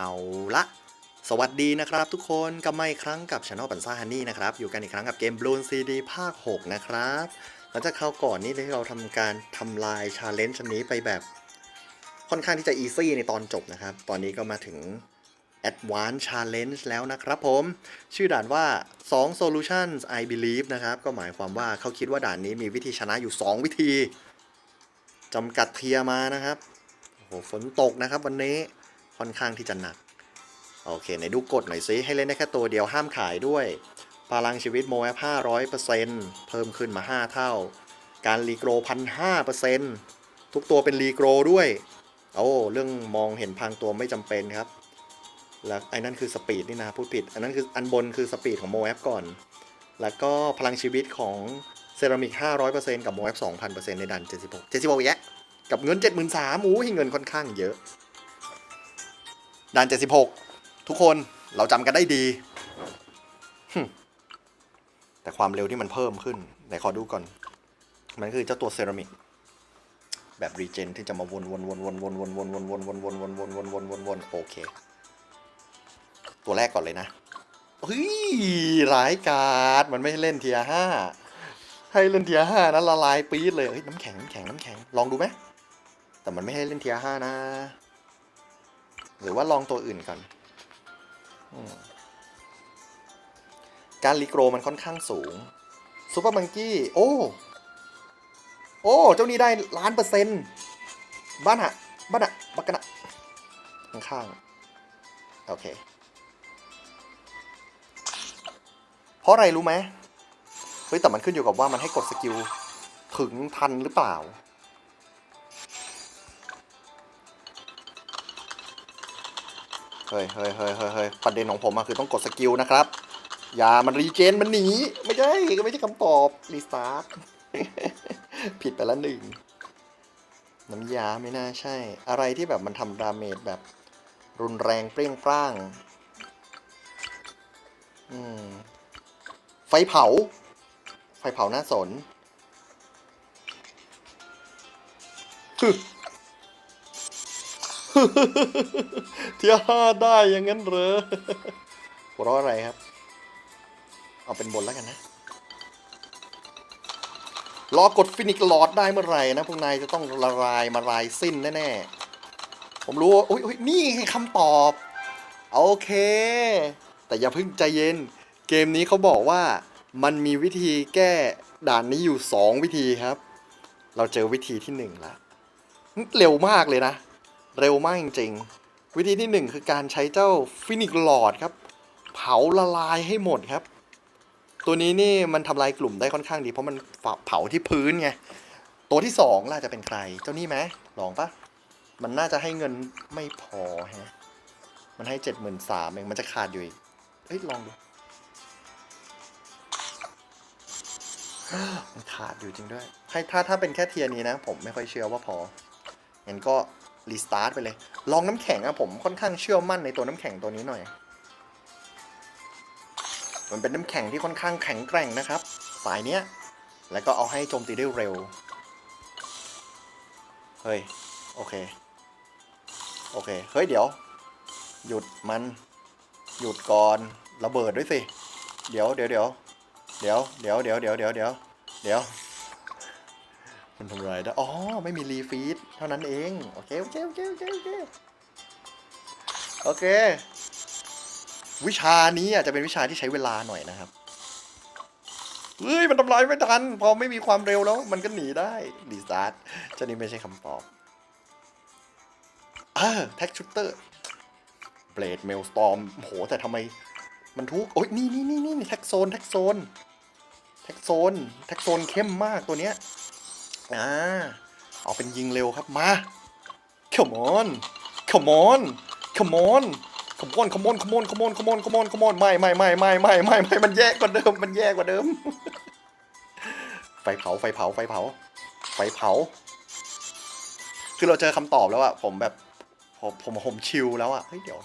เอาละสวัสดีนะครับทุกคนกลับมาอีกครั้งกับช anel ปันซ่าฮันนี่นะครับ อยู่กันอีกครั้งกับเกม Bloon CD ภาค 6 นะครับหลังจากคราวก่อนนี้ที่เราทำการทำลายชาเลนจ์อันนี้ไปแบบค่อนข้างที่จะอีซี่ในตอนจบนะครับ ตอนนี้ก็มาถึง Advanced Challenge แล้วนะครับผม ชื่อด่านว่า 2 Solutions I Believe นะครับ ก็หมายความว่าเขาคิดว่าด่านนี้มีวิธีชนะอยู่ 2 วิธีจำกัดเทียมานะครับโอ้โหฝนตกนะครับวันนี้ ค่อนข้างที่จะหนัก โอเคไหนดูกฎหน่อยซิให้เล่นได้แค่ตัวเดียวห้ามขายด้วย พลังชีวิตโมแอป500%เพิ่มขึ้นมา5เท่า การรีโกรพันห้าเปอร์เซ็นต์ทุกตัวเป็นรีโกรด้วยโอ้เรื่องมองเห็นพังตัวไม่จำเป็นครับ แล้วไอ้นั่นคือสปีดนี่นะพูดผิด อันนั้นคืออันบนคือสปีดของโมแอปก่อน แล้วก็พลังชีวิตของเซรามิก 500%กับโมแอป2,000%ในดัน 76 76แยะกับเงิน 73,000อู้ยเงินค่อนข้างเยอะ ดัน76 ทุกคนเราจำกันได้ดี แต่ความเร็วที่มันเพิ่มขึ้นไหนขอดูก่อน มันคือเจ้าตัวเซรามิกแบบรีเจนที่จะมาวนวนวนวนวนวนวนวนวนวนวนวนวนวนวนวนวนโอเค ตัวแรกก่อนเลยนะเฮ้ยร้ายกาดมันไม่ให้เล่นเทียห้าให้เล่นเทียห้านะละลายปี๊ดเลยเฮ้ยน้ำแข็งน้ำแข็งน้ำแข็งลองดูไหมแต่มันไม่ให้เล่นเทียห้านะ หรือว่าลองตัวอื่นก่อนอการรีโกรมันค่อนข้างสูงซูเปอร์มังกี้โอ้โอ้เจ้านี้ได้ล้านเปอร์เซ็นต์บ้านอะบ้านอะบักกันอะข้างๆโอเค เพราะอะไรรู้ไหมเฮ้ยแต่มันขึ้นอยู่กับว่ามันให้กดสกิลถึงทันหรือเปล่า ฮ้ยเฮ้ยเฮ้ยเฮ้ยเฮ้ยประเด็นของผมอะคือต้องกดสกิลนะครับ อย่ามันรีเจนมันหนี ไม่ใช่ก็ไม่ใช่คำตอบรีสตาร์ทผิดไปละหนึ่งน้ำยาไม่น่าใช่ อะไรที่แบบมันทำดาเมจแบบ รุนแรงเปรี้ยงปร้างอืมไฟเผา ไฟเผาหน้าสน เทียห้าได้อย่างนั้นเหรอหัวเราะอะไรครับ เอาเป็นบนแล้วกันนะ รอกดฟินิกหลอดได้เมื่อไหร่นะพวกนายจะต้องละลายมาลายสิ้นแน่ๆ ผมรู้ว่าอุ้ยนี่คำตอบ โอเค แต่อย่าเพิ่งใจเย็น เกมนี้เขาบอกว่ามันมีวิธีแก้ด่านนี้อยู่ 2 วิธีครับ เราเจอวิธีที่1ละเร็วมากเลยนะ เร็วมากจริงๆ วิธีที่ 1 คือการใช้เจ้าฟินิกหลอดครับ เผาละลายให้หมดครับ ตัวนี้นี่มันทำลายกลุ่มได้ค่อนข้างดี เพราะมันเผาที่พื้นไง ตัวที่สองล่ะจะเป็นใคร เจ้านี่ไหมลองปะมันน่าจะให้เงินไม่พอฮะ มันให้เจ็ดหมื่นสามเอง มันจะขาดอยู่อีก เฮ้ย ลองดู มันขาดอยู่จริงด้วย ให้ถ้าถ้าเป็นแค่เทียนี้นะ ผมไม่ค่อยเชื่อว่าพองั้นก็ รีสตาร์ทไปเลย ลองน้ำแข็งอะผมค่อนข้างเชื่อมั่นในตัวน้ำแข็งตัวนี้หน่อย มันเป็นน้ำแข็งที่ค่อนข้างแข็งแกร่งนะครับ สายเนี้ย แล้วก็เอาให้โจมตีได้เร็ว เฮ้ย โอเค โอเค เฮ้ยเดี๋ยว หยุดมัน หยุดก่อน ระเบิดด้วยสิ เดี๋ยวเดี๋ยวเดี๋ยวเดี๋ยวเดี๋ยวเดี๋ยวเดี๋ยวเดี๋ยวเดี๋ยวเดี๋ยวันทำไรได้ อ๋อ ไม่มีรีฟีดเท่านั้นเอง โอเค โอเค โอเค โอเค โอเค โอเค วิชานี้อาจจะเป็นวิชาที่ใช้เวลาหน่อยนะครับ เฮ้ย มันทำลายไม่ทัน พอไม่มีความเร็วแล้ว มันก็หนีได้รีสตาร์ทเจ้านี้ไม่ใช่คำตอบเออแท็กชูเตอร์ เบลดเมลสตอมโห แต่ทำไมมันทุก โอ้ย นี่นี่นี่นี่แท็กโซน แท็กโซน แท็กโซน แท็กโซนเข้มมากตัวเนี้ย อ่าเอาเป็นยิงเร็วครับมา come on come on come on ขมอนขมอนขมอนขมอนขมอนขมอนขมอนไม่ไม่ไม่ไม่ไม่ไม่ไม่มันแย่กว่าเดิมมันแย่กว่าเดิม ไฟเผาไฟเผาไฟเผา ไฟเผา คือเราเจอคำตอบแล้วอะผมแบบผมผมผมชิลแล้วอะเฮ้ยเดี๋ยว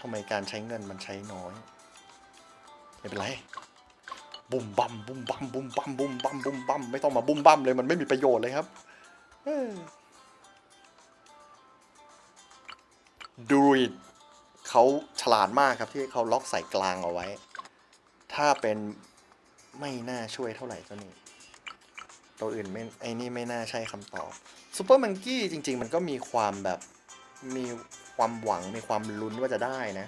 ทำไมการใช้เงินมันใช้น้อยไม่เป็นไร บุมบัมบุมบัมบุมบัมบุมบัมบุมบัมไม่ต้องมาบุมบัมเลยมันไม่มีประโยชน์เลยครับดูริดเขาฉลาดมากครับที่เขาล็อกใส่กลางเอาไว้ ถ้าเป็นไม่น่าช่วยเท่าไหร่เจ้านี่ตัวอื่นไม่ไอ้นี่ไม่น่าใช่คำตอบซูเปอร์มังกี้จริง ๆ มันก็มีความแบบมีความหวังมีความลุ้นว่าจะได้นะ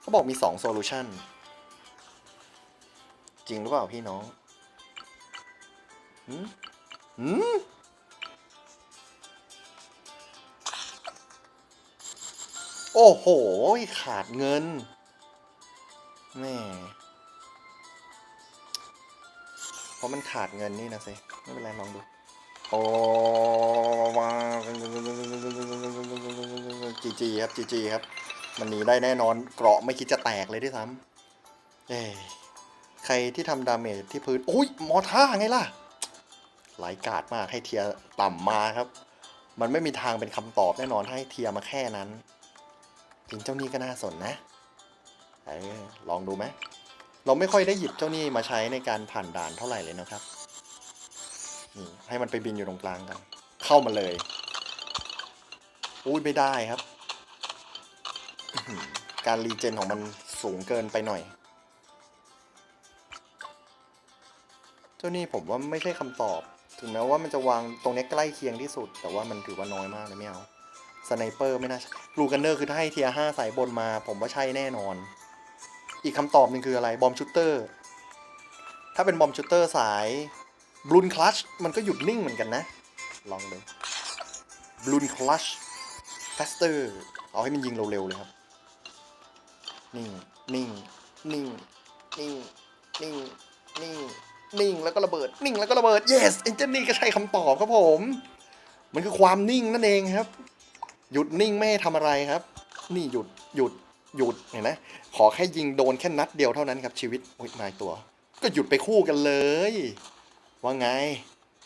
เขาบอกมีสองโซลูชัน จริงหรือเปล่าพี่น้องหืมหืมโอ้โห ขาดเงินแม่เพราะมันขาดเงินนี่นะสิไม่เป็นไรลองดู โอ้ว้าจีจีครับจีจีครับ มันหนีได้แน่นอน เกราะไม่คิดจะแตกเลยด้วยซ้ำเอ้ย ใครที่ทำดาเมจที่พื้นโอ้ยมอท่าไงล่ะหลายกาดมากให้เทียต่ำมาครับ มันไม่มีทางเป็นคำตอบแน่นอนให้เทียมาแค่นั้นจริงเจ้านี่ก็น่าสนนะเออลองดูไหมเราไม่ค่อยได้หยิบเจ้านี่มาใช้ในการผ่านด่านเท่าไหร่เลยนะครับนี่ให้มันไปบินอยู่ตรงกลางกัน เข้ามาเลยอุ้ยไม่ได้ครับ การรีเจนของมันสูงเกินไปหน่อย จ้านี่ผมว่าไม่ใช่คำตอบ ถึงแม้ว่ามันจะวางตรงนี้ใกล้เคียงที่สุด แต่ว่ามันถือว่าน้อยมากเลยไม่เอาสไนเปอร์ไม่น่าลูกันเนอร์คือถ้าให้เทียห้าสายบนมา ผมว่าใช่แน่นอน อีกคำตอบหนึ่งคืออะไรบอมชูเตอร์ถ้าเป็นบอมชูเตอร์สายบลูนคลัชมันก็หยุดนิ่งเหมือนกันนะ ลองดูบลูนคลัชฟสเตอร์เอาให้มันยิงเร็วๆเลยครับ นิ่ง นิ่ง นิ่ง นิ่ง นิ่ง นิ่ง นิ่งแล้วก็ระเบิด นิ่งแล้วก็ระเบิด yes เอ็นเจนนี่ก็ใช่คำตอบครับผม มันคือความนิ่งนั่นเองครับ หยุดนิ่งไม่ให้ทำอะไรครับ นี่หยุดหยุดหยุดเห็นไหมขอแค่ยิงโดนแค่นัดเดียวเท่านั้นครับชีวิตโอ้ยนายตัว ก็หยุดไปคู่กันเลย ว่าไง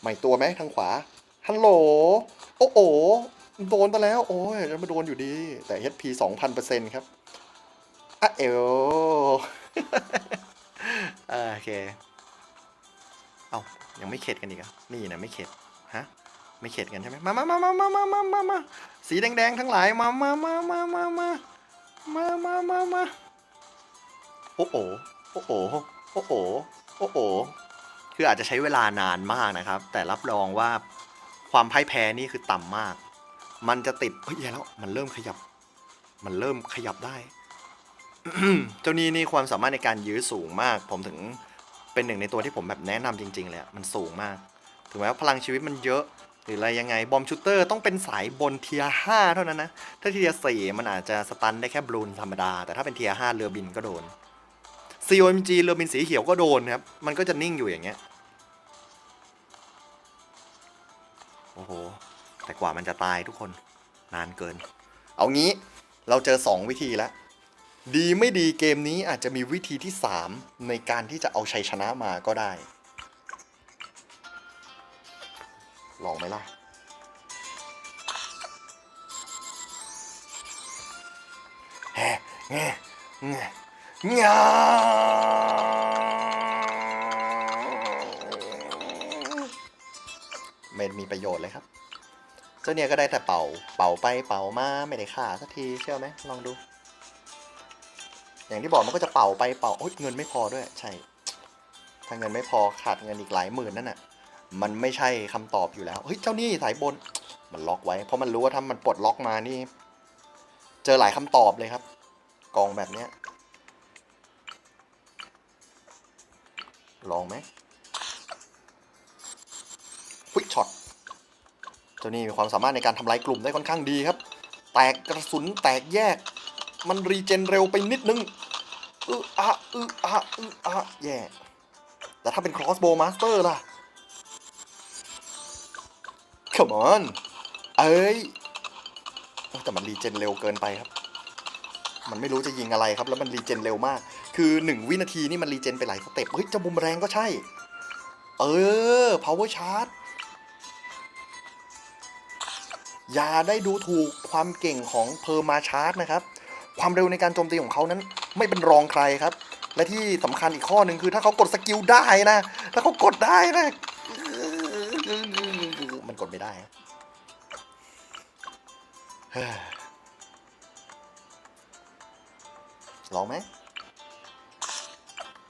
ใหม่ตัวไหมทางขวาฮัลโหลโอ้โหโดนไปแล้ว โอ้ยจะมาโดนอยู่ดี แต่ HP 2,000%ครับอะเอวอ่าโอเค เอายังไม่เข็ดกันอีกเหรอะนี่นะไม่เข็ดฮะไม่เข็ดกันใช่ไหมมามามามามามามามามาสีแดงๆทั้งหลายมามามามามามามามามามาโอ้โหโอ้โหโอ้โหโอ้โหคืออาจจะใช้เวลานานมากนะครับ แต่รับรองว่าความพ่ายแพ้นี่คือต่ำมาก มันจะติดเฮ้ยแย่แล้วมันเริ่มขยับ มันเริ่มขยับได้ เจ้านี้นี่ความสามารถในการยื้อสูงมาก ผมถึง เป็นหนึ่งในตัวที่ผมแบบแนะนำจริงๆเลยมันสูงมาก ถึงแม้ว่าพลังชีวิตมันเยอะหรืออะไรยังไง บอมชูเตอร์ต้องเป็นสายบนเทียห้าเท่านั้นนะ ถ้าเทียสี่มันอาจจะสตันได้แค่บลูนธรรมดา แต่ถ้าเป็นเทียห้าเรือบินก็โดน COMG เรือบินสีเขียวก็โดนครับ มันก็จะนิ่งอยู่อย่างเงี้ย โอ้โห แต่กว่ามันจะตายทุกคนนานเกิน เอางี้เราเจอ 2 วิธีแล้ว ดีไม่ดีเกมนี้อาจจะมีวิธีที่ 3 ในการที่จะเอาชัยชนะมาก็ได้ ลองไหมล่ะ แฮ่แง่แง่งาไม่มีประโยชน์เลยครับ เจ้าเนี่ยก็ได้แต่เป่า เป่าไปเป่ามา ไม่ได้ค่าสักทีเชื่อไหม ลองดู อย่างที่บอกมันก็จะเป่าไปเป่าโอ๊ยเงินไม่พอด้วย ใช่ ถ้าเงินไม่พอขาดเงินอีกหลายหมื่นนั่นน่ะ มันไม่ใช่คำตอบอยู่แล้ว เฮ้ยเจ้านี่สายบน มันล็อกไว้ เพราะมันรู้ว่าถ้ามันปลดล็อกมานี่ เจอหลายคำตอบเลยครับ กองแบบเนี้ย ลองไหมฟุยช็อต เจ้านี่มีความสามารถในการทำลายกลุ่มได้ค่อนข้างดีครับ แตกกระสุนแตกแยก มันรีเจนเร็วไปนิดนึงอืออะอืออะอืออะแย่ แต่ถ้าเป็น crossbow master ล่ะ come on เอ้ย แต่มันรีเจนเร็วเกินไปครับ มันไม่รู้จะยิงอะไรครับ แล้วมันรีเจนเร็วมาก คือหนึ่งวินาทีนี่มันรีเจนไปหลายสเต็ป เฮ้ยจะบุมแรงก็ใช่ เออ power charge อย่าได้ดูถูกความเก่งของเพอร์มาชาร์ e นะครับ ความเร็วในการโจมตีของเขานั้นไม่เป็นรองใครครับ และที่สำคัญอีกข้อหนึ่งคือ ถ้าเขากดสกิลได้นะ ถ้าเขากดได้นะ มันกดไม่ได้ลองไหม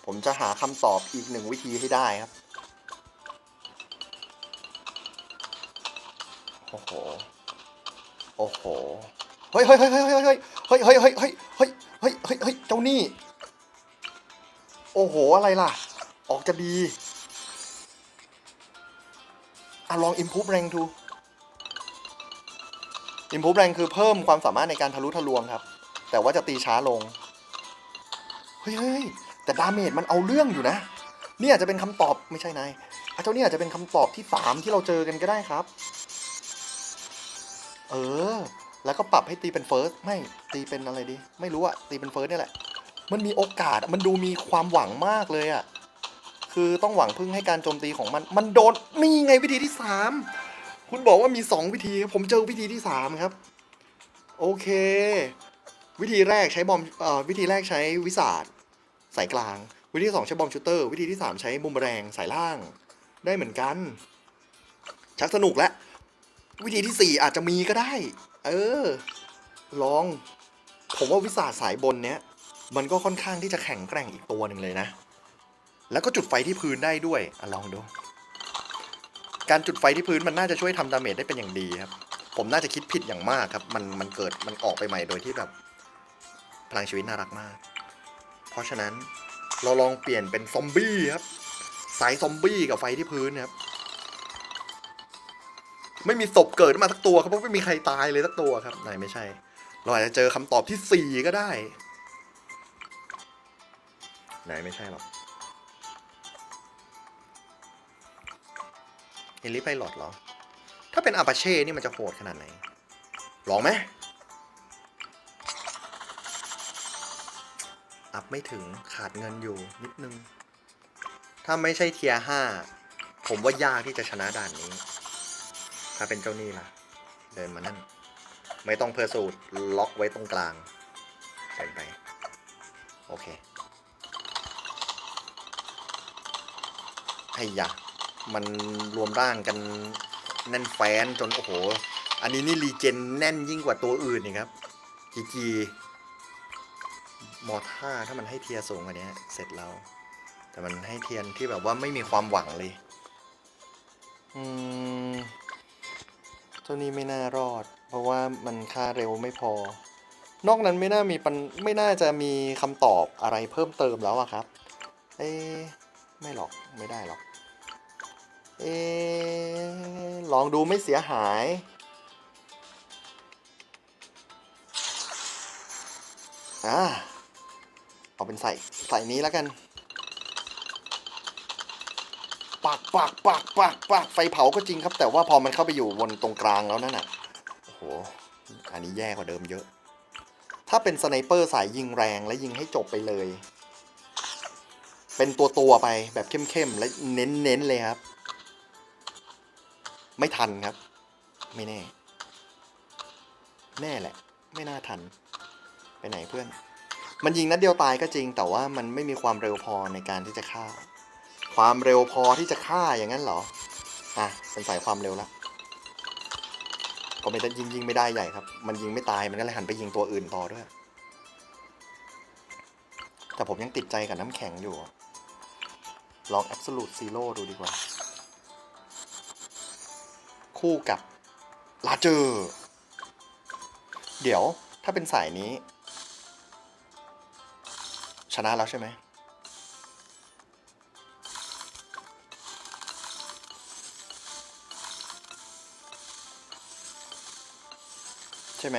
ผมจะหาคำตอบอีกหนึ่งวิธีให้ได้ครับ โอ้โห โอ้โห เฮ้ยเฮ้ยเฮ้ยเฮ้ยเฮ้ยเฮ้ยเฮ้ยเฮ้ยเฮ้ยเฮ้ยเฮ้ยเฮ้ยเจ้านี่ โอ้โหอะไรล่ะ ออกจะดีอะลอง improve rank ดู improve rank คือเพิ่มความสามารถในการทะลุทะลวงครับ แต่ว่าจะตีช้าลง เฮ้ยเฮ้ยแต่ดาเมจมันเอาเรื่องอยู่นะ นี่อาจจะเป็นคำตอบไม่ใช่นายเจ้านี่อาจจะเป็นคำตอบที่สามที่เราเจอกันก็ได้ครับ เออ แล้วก็ปรับให้ตีเป็นเฟิร์สไม่ตีเป็นอะไรดี ไม่รู้อะตีเป็นเฟิร์สนี่แหละ มันมีโอกาสมันดูมีความหวังมากเลยอะคือต้องหวังพึ่งให้การโจมตีของมัน มันโดนนี่ไงวิธีที่สามคุณบอกว่ามีสองวิธีผมเจอวิธีที่สามครับ โอเค วิธีแรกใช้บอมเอ่อวิธีแรกใช้วิสาดสายกลาง วิธีที่สองใช้บอมชูเตอร์ วิธีที่สามใช้บุมแรงสายล่าง ได้เหมือนกัน ชักสนุกแล้ว วิธีที่สี่อาจจะมีก็ได้ เออ ลอง ผมว่าวิสาสายบนเนี้ย มันก็ค่อนข้างที่จะแข็งแกร่งอีกตัวหนึ่งเลยนะ แล้วก็จุดไฟที่พื้นได้ด้วยอลองดู การจุดไฟที่พื้นมันน่าจะช่วยทำดาเมจได้เป็นอย่างดีครับ ผมน่าจะคิดผิดอย่างมากครับ มันมันเกิดมันออกไปใหม่โดยที่แบบ พลังชีวิตน่ารักมาก เพราะฉะนั้นเราลองเปลี่ยนเป็นซอมบี้ครับ สายซอมบี้กับไฟที่พื้นครับ ไม่มีศพเกิดมาสักตัวครับเพราะไม่มีใครตายเลยสักตัวครับไหนไม่ใช่ เราอาจจะเจอคำตอบที่สี่ก็ได้ ไหนไม่ใช่หรอกเอลิไพลอตเหรอ ถ้าเป็นอาปาเช่นี่มันจะโหดขนาดไหน ลองไหมอัพไม่ถึงขาดเงินอยู่นิดนึง ถ้าไม่ใช่เทียห้า ผมว่ายากที่จะชนะด่านนี้ ถ้าเป็นเจ้านี่ล่ะ เดินมานั่น ไม่ต้องเพอร์สูตรล็อกไว้ตรงกลางเดินไป โอเคไอ้ยะมันรวมร่างกันแน่นแฟนจน โอ้โห อันนี้นี่รีเจนแน่นยิ่งกว่าตัวอื่นอีกครับจีจีมอท่าถ้ามันให้เทียสูงกว่านี้เสร็จแล้ว แต่มันให้เทียนที่แบบว่าไม่มีความหวังเลย อืม จ้านี้ไม่น่ารอด เพราะว่ามันค่าเร็วไม่พอ นอกนั้นไม่น่ามีปัญไม่น่าจะมีคำตอบอะไรเพิ่มเติมแล้วอะครับ เอ๊ไม่หรอกไม่ได้หรอก เอ๊ลองดูไม่เสียหาย อ่าเอาเป็นใส่ใส่นี้แล้วกัน ปากปากปากปากปากไฟเผาก็จริงครับ แต่ว่าพอมันเข้าไปอยู่บนตรงกลางแล้วนั่นน่ะโอ้โหอันนี้แย่กว่าเดิมเยอะ ถ้าเป็นสไนเปอร์สายยิงแรงและยิงให้จบไปเลย เป็นตัวตัวไปแบบเข้มๆและเน้นๆเลยครับ ไม่ทันครับ ไม่แน่ แน่แหละ ไม่น่าทัน ไปไหนเพื่อน มันยิงนัดเดียวตายก็จริง แต่ว่ามันไม่มีความเร็วพอในการที่จะฆ่า ความเร็วพอที่จะฆ่าอย่างนั้นเหรอ อะเป็นสายความเร็วแล้วก็ไม่ได้ยิงยิงไม่ได้ใหญ่ครับ มันยิงไม่ตายมันก็เลยหันไปยิงตัวอื่นต่อด้วย แต่ผมยังติดใจกับน้ำแข็งอยู่อะลอง Absolute Zero ดูดีกว่า คู่กับลาเจอร์เดี๋ยวถ้าเป็นสายนี้ ชนะแล้วใช่ไหม ใช่ไหม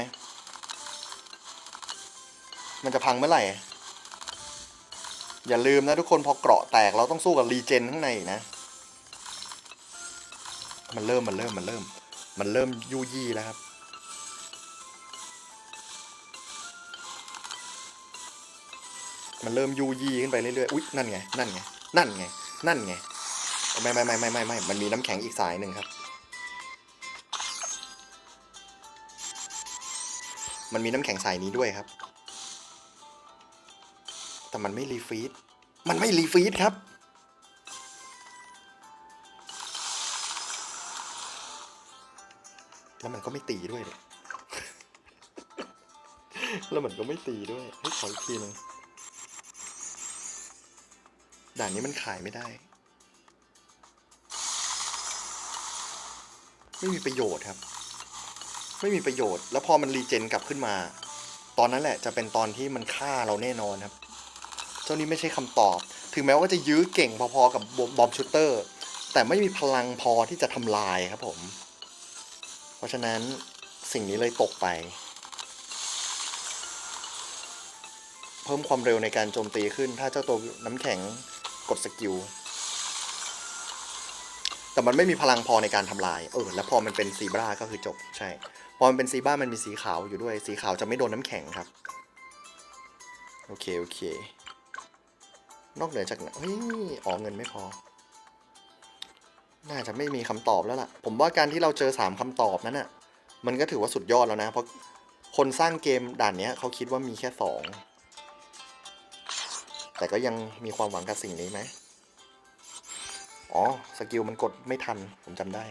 มันจะพังเมื่อไหร่ อย่าลืมนะทุกคนพอเกราะแตกเราต้องสู้กับรีเจนข้างในนะ มันเริ่มมันเริ่มมันเริ่ม มันเริ่มยุยี่แล้วครับมันเริ่มยูยี่ขึ้นไปเรื่อยๆ อุ๊ย นั่นไง นั่นไง นั่นไง นั่นไง ไม่ไม่ไม่ไม่ไม่ไม่มันมีน้ำแข็งอีกสายหนึ่งครับ มันมีน้ำแข็งใสนี้ด้วยครับ แต่มันไม่รีฟีดมันไม่รีฟีดครับ แล้วมันก็ไม่ตีด้วยเลยแล้วมันก็ไม่ตีด้วยเฮ้ยขออีกทีหนึงด่านนี้มันขายไม่ได้ ไม่มีประโยชน์ครับ ไม่มีประโยชน์ แล้วพอมันรีเจนกลับขึ้นมา ตอนนั้นแหละจะเป็นตอนที่มันฆ่าเราแน่นอนครับ เจ้านี้ไม่ใช่คำตอบ ถึงแม้ว่าจะยื้อเก่งพอๆกับบอมชูเตอร์ แต่ไม่มีพลังพอที่จะทำลายครับผม เพราะฉะนั้นสิ่งนี้เลยตกไป เพิ่มความเร็วในการโจมตีขึ้น ถ้าเจ้าตัวน้ำแข็งกดสกิลแต่มันไม่มีพลังพอในการทำลาย เออ แล้วพอมันเป็นซีบราก็คือจบ ใช่ พอมันเป็นซีบรามันมีสีขาวอยู่ด้วย สีขาวจะไม่โดนน้ำแข็งครับ โอเค โอเค นอกเหนือจากนั้นเฮ้ยอ๋อเงินไม่พอ น่าจะไม่มีคำตอบแล้วล่ะ ผมว่าการที่เราเจอสามคำตอบนั้นน่ะ มันก็ถือว่าสุดยอดแล้วนะ เพราะคนสร้างเกมด่านเนี้ยเขาคิดว่ามีแค่สอง แต่ก็ยังมีความหวังกับสิ่งนี้ไหมอ๋อ สกิลมันกดไม่ทัน ผมจำได้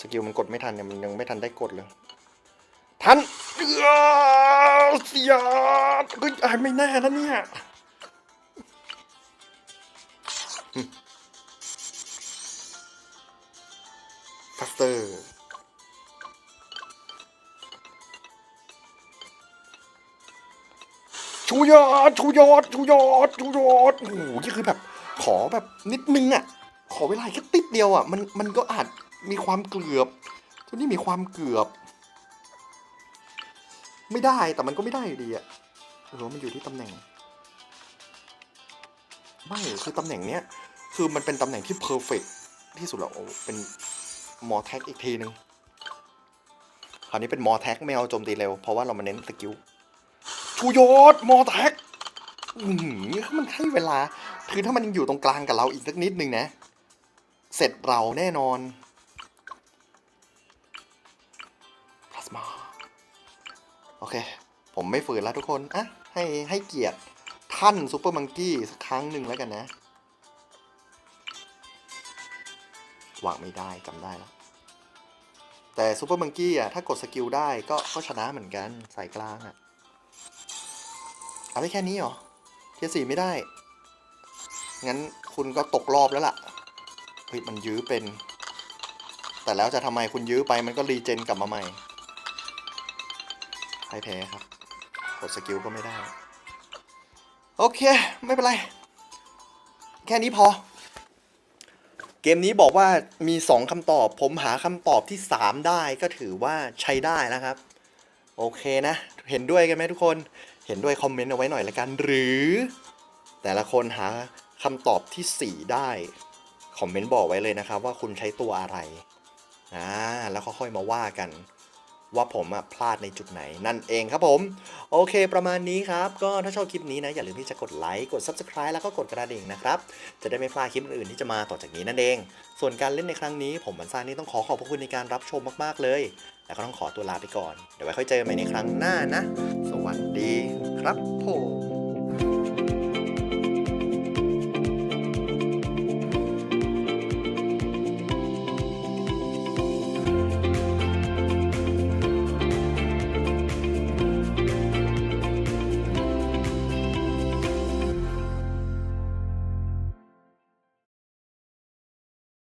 สกิลมันกดไม่ทันเนี่ยมันยังไม่ทันได้กดเลย ทันเออเสียดเฮ้ยานไม่แน่นะเนี่ยฟัสเตอร์ชูยอดชูยอดชูยอดชูยอดโอ้โหนี่คือแบบ ขอแบบนิดนึงอะ ขอเวลาแค่ติดเดียวอะ มันมันก็อาจ มีความเกือบ ตัวนี้มีความเกือบ ไม่ได้แต่มันก็ไม่ได้อยู่ดีอะหรือว่ามันอยู่ที่ตำแหน่ง ไม่คือตำแหน่งเนี้ย คือมันเป็นตำแหน่งที่เพอร์เฟกที่สุดแล้วเป็นมอแท็กอีกทีนึงคราวนี้เป็นมอแท็กไม่เอาโจมตีเร็ว เพราะว่าเรามาเน้นสกิลชูยอดมอแท็กอือหือมันให้เวลา คือถ้ามันยังอยู่ตรงกลางกับเราอีกสักนิดนึงนะ เสร็จเราแน่นอน มาโอเค ผมไม่ฝืนแล้วทุกคน อะ ให้ให้เกียรติท่านซูเปอร์มังกี้สักครั้งหนึ่งแล้วกันนะ หวางไม่ได้จำได้แล้ว แต่ซูเปอร์มังกี้อะ ถ้ากดสกิลได้ก็ก็ชนะเหมือนกันสายกลางอะ เอาได้แค่นี้เหรอ เทียสี่ไม่ได้ งั้นคุณก็ตกรอบแล้วล่ะ เฮ้ย มันยื้อเป็น แต่แล้วจะทำไมคุณยื้อไปมันก็รีเจนกลับมาใหม่ ใครแพ้ครับ กดสกิลก็ไม่ได้ โอเค ไม่เป็นไร แค่นี้พอ เกมนี้บอกว่ามี 2คำตอบ ผมหาคำตอบที่ 3 ได้ก็ถือว่าใช้ได้แล้วครับ โอเคนะ เห็นด้วยกันไหมทุกคน เห็นด้วยคอมเมนต์เอาไว้หน่อยละกัน หรือ แต่ละคนหาคำตอบที่ 4 ได้ คอมเมนต์บอกไว้เลยนะครับว่าคุณใช้ตัวอะไร อ่า แล้วค่อยๆมาว่ากัน ว่าผมอะพลาดในจุดไหนนั่นเองครับผม โอเคประมาณนี้ครับ ก็ถ้าชอบคลิปนี้นะอย่าลืมที่จะกดไลค์กด Subscribe แล้วก็กดกระดิ่งนะครับจะได้ไม่พลาดคลิปอื่นที่จะมาต่อจากนี้นั่นเอง ส่วนการเล่นในครั้งนี้ ผมมันซ่านี่ต้องขอขอบพระคุณในการรับชมมากๆเลย แล้วก็ต้องขอตัวลาไปก่อนเดี๋ยวไว้ค่อยเจอกันใหม่ในครั้งหน้านะ สวัสดีครับผม